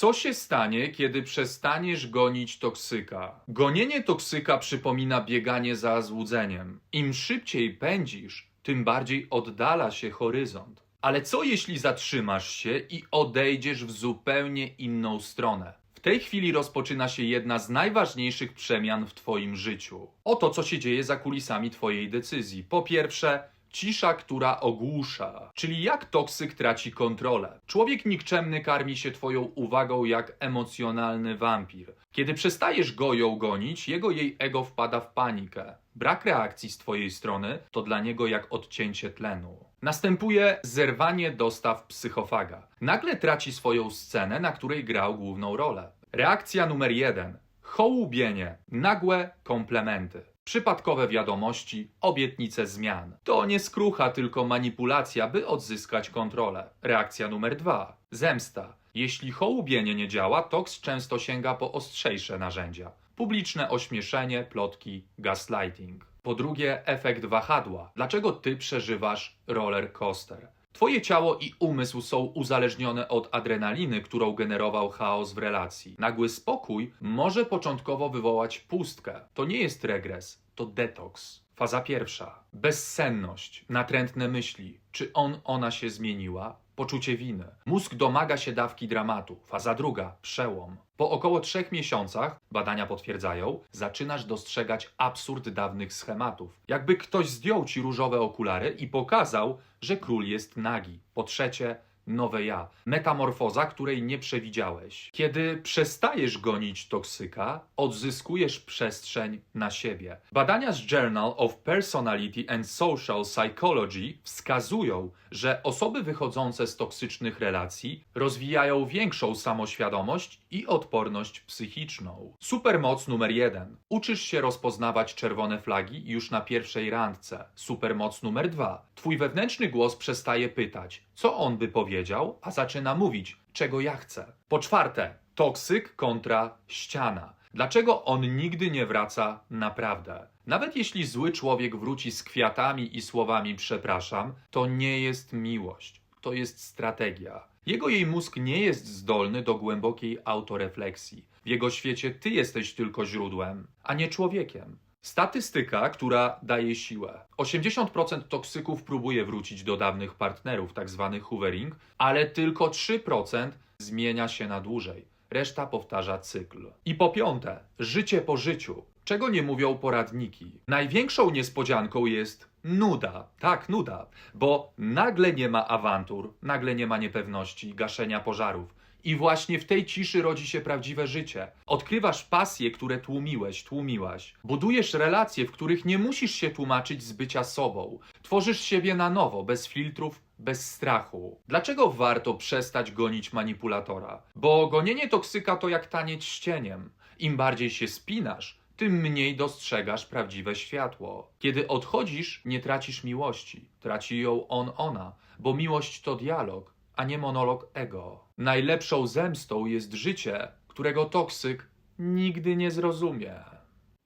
Co się stanie, kiedy przestaniesz gonić toksyka? Gonienie toksyka przypomina bieganie za złudzeniem. Im szybciej pędzisz, tym bardziej oddala się horyzont. Ale co jeśli zatrzymasz się i odejdziesz w zupełnie inną stronę? W tej chwili rozpoczyna się jedna z najważniejszych przemian w Twoim życiu. Oto co się dzieje za kulisami Twojej decyzji. Po pierwsze, cisza, która ogłusza, czyli jak toksyk traci kontrolę. Człowiek nikczemny karmi się Twoją uwagą jak emocjonalny wampir. Kiedy przestajesz go ją gonić, jego jej ego wpada w panikę. Brak reakcji z Twojej strony to dla niego jak odcięcie tlenu. Następuje zerwanie dostaw psychofaga. Nagle traci swoją scenę, na której grał główną rolę. Reakcja numer jeden. Hołubienie, nagłe komplementy. Przypadkowe wiadomości, obietnice zmian. To nie skrucha, tylko manipulacja, by odzyskać kontrolę. Reakcja numer dwa. Zemsta. Jeśli hołubienie nie działa, toks często sięga po ostrzejsze narzędzia. Publiczne ośmieszenie, plotki, gaslighting. Po drugie, efekt wahadła. Dlaczego ty przeżywasz roller coaster? Twoje ciało i umysł są uzależnione od adrenaliny, którą generował chaos w relacji. Nagły spokój może początkowo wywołać pustkę. To nie jest regres, to detoks. Faza pierwsza. Bezsenność, natrętne myśli. Czy on, ona się zmieniła? Poczucie winy. Mózg domaga się dawki dramatu. Faza druga. Przełom. Po około trzech miesiącach, badania potwierdzają, zaczynasz dostrzegać absurd dawnych schematów. Jakby ktoś zdjął ci różowe okulary i pokazał, że król jest nagi. Po trzecie, nowe ja. Metamorfoza, której nie przewidziałeś. Kiedy przestajesz gonić toksyka, odzyskujesz przestrzeń na siebie. Badania z Journal of Personality and Social Psychology wskazują, że osoby wychodzące z toksycznych relacji rozwijają większą samoświadomość i odporność psychiczną. Supermoc numer jeden. Uczysz się rozpoznawać czerwone flagi już na pierwszej randce. Supermoc numer dwa. Twój wewnętrzny głos przestaje pytać, co on by powiedział, a zaczyna mówić, czego ja chcę. Po czwarte, toksyk kontra ściana. Dlaczego on nigdy nie wraca naprawdę? Nawet jeśli zły człowiek wróci z kwiatami i słowami przepraszam, to nie jest miłość, to jest strategia. Jego jej mózg nie jest zdolny do głębokiej autorefleksji. W jego świecie ty jesteś tylko źródłem, a nie człowiekiem. Statystyka, która daje siłę. 80% toksyków próbuje wrócić do dawnych partnerów, tzw. hoovering, ale tylko 3% zmienia się na dłużej. Reszta powtarza cykl. I po piąte, życie po życiu. Czego nie mówią poradniki? Największą niespodzianką jest nuda. Tak, nuda. Bo nagle nie ma awantur, nagle nie ma niepewności, gaszenia pożarów. I właśnie w tej ciszy rodzi się prawdziwe życie. Odkrywasz pasje, które tłumiłeś, tłumiłaś. Budujesz relacje, w których nie musisz się tłumaczyć z bycia sobą. Tworzysz siebie na nowo, bez filtrów, bez strachu. Dlaczego warto przestać gonić manipulatora? Bo gonienie toksyka to jak taniec z cieniem. Im bardziej się spinasz, tym mniej dostrzegasz prawdziwe światło. Kiedy odchodzisz, nie tracisz miłości. Traci ją on, ona, bo miłość to dialog, a nie monolog ego. Najlepszą zemstą jest życie, którego toksyk nigdy nie zrozumie.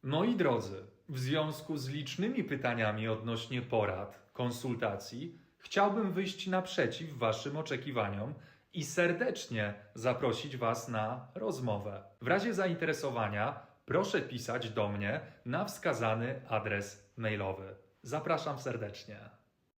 Moi drodzy, w związku z licznymi pytaniami odnośnie porad, konsultacji, chciałbym wyjść naprzeciw Waszym oczekiwaniom i serdecznie zaprosić Was na rozmowę. W razie zainteresowania proszę pisać do mnie na wskazany adres mailowy. Zapraszam serdecznie.